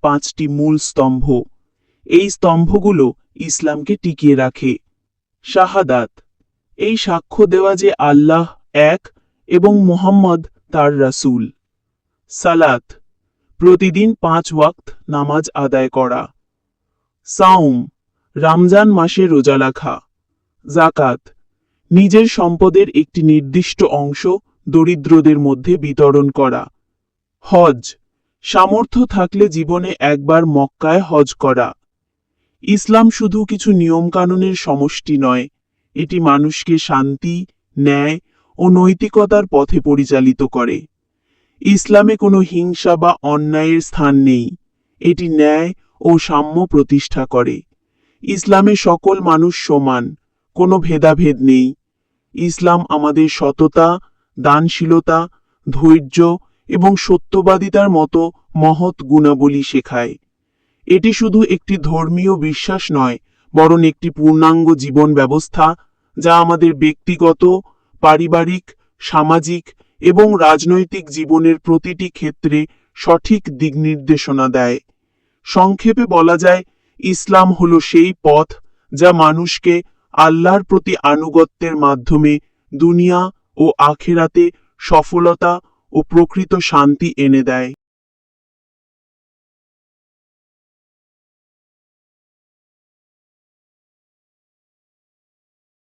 পাঁচটি মূল স্তম্ভ। এই স্তম্ভগুলো ইসলামকে টিকিয়ে রাখে। শাহাদাত। এই সাক্ষ্য দেওয়া যে আল্লাহ এক এবং মোহাম্মদ তার রাসুল। সালাত। প্রতিদিন পাঁচ ওয়াক্ত নামাজ আদায় করা। সাউম রমজান মাসে রোজা রাখা। জাকাত নিজের সম্পদের একটি নির্দিষ্ট অংশ দরিদ্রদের মধ্যে বিতরণ করা। হজ। সামর্থ্য থাকলে জীবনে একবার মক্কায় হজ করা। ইসলাম শুধু কিছু নিয়মকানুনের সমষ্টি নয়, এটি মানুষকে শান্তি, ন্যায় ও নৈতিকতার পথে পরিচালিত করে। ইসলামে কোনো হিংসা বা অন্যায়ের স্থান নেই, এটি ন্যায় ও সাম্য প্রতিষ্ঠা করে। ইসলামে সকল মানুষ সমান, কোনো ভেদাভেদ নেই। ইসলাম আমাদের সততা, দানশীলতা, ধৈর্য এবং সত্যবাদিতার মতো মহৎ গুণাবলী শেখায়। এটি শুধু একটি ধর্মীয় বিশ্বাস নয়, বরং একটি পূর্ণাঙ্গ জীবন ব্যবস্থা যা আমাদের ব্যক্তিগত, পারিবারিক, সামাজিক এবং রাজনৈতিক জীবনের প্রতিটি ক্ষেত্রে সঠিক দিকনির্দেশনা দেয়। সংক্ষেপে বলা যায়, ইসলাম হলো সেই পথ যা মানুষকে আল্লাহর প্রতি আনুগত্যের মাধ্যমে দুনিয়া ও আখেরাতে সফলতা ও প্রকৃত শান্তি এনে দেয়।